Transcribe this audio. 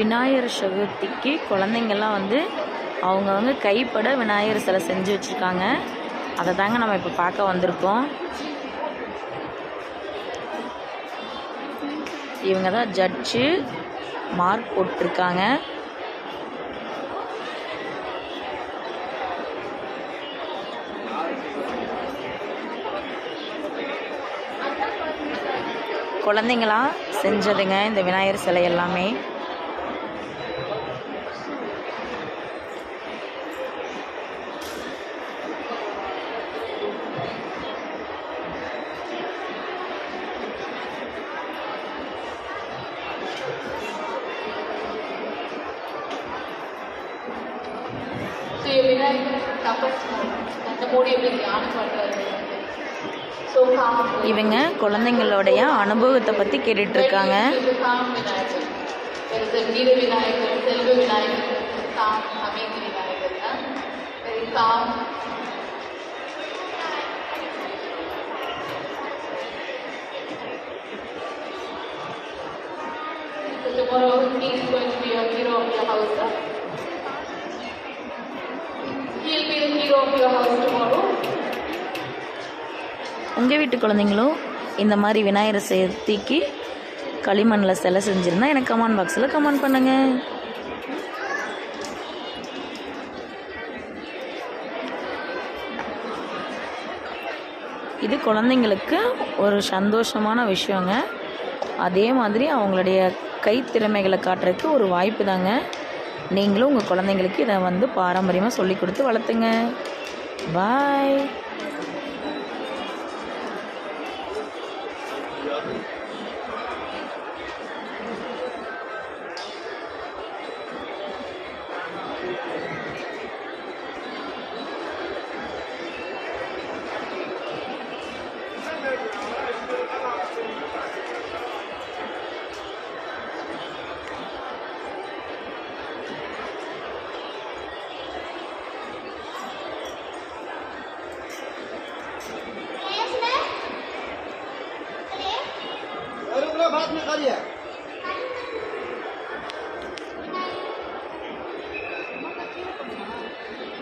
விநாயகர் சதுர்த்திக்கு குழந்தைங்கள்லாம் வந்து அவங்கவுங்க கைப்பட விநாயகர் சிலை செஞ்சு வச்சுருக்காங்க. அதை தாங்க நம்ம இப்போ பார்க்க வந்திருக்கோம். இவங்க தான் ஜட்ஜு மார்க் போட்டிருக்காங்க. குழந்தைங்களா செஞ்சதுங்க இந்த விநாயகர் சிலை எல்லாமே. Is a Veera Vinayak, Selva Vinayak, calm, Amazing Vinayak. huh? Very calm. So tomorrow he is going to be a hero of your house. உங்கள் வீட்டு குழந்தைங்களும் இந்த மாதிரி விநாயகர் சதுர்த்திக்கு களிமண்ணில் சிலை செஞ்சுருந்தா எனக்கு கமெண்ட் பாக்ஸில் கமெண்ட் பண்ணுங்கள் இது குழந்தைங்களுக்கு ஒரு சந்தோஷமான விஷயங்க. அதே மாதிரி அவங்களுடைய கைத்திறமைகளை காட்டுறதுக்கு ஒரு வாய்ப்பு தாங்க நீங்களும் உங்கள் குழந்தைங்களுக்கு இதை வந்து பாரம்பரியமாக சொல்லி கொடுத்து வளர்த்துங்க. பாய் अरे भात में खा लिया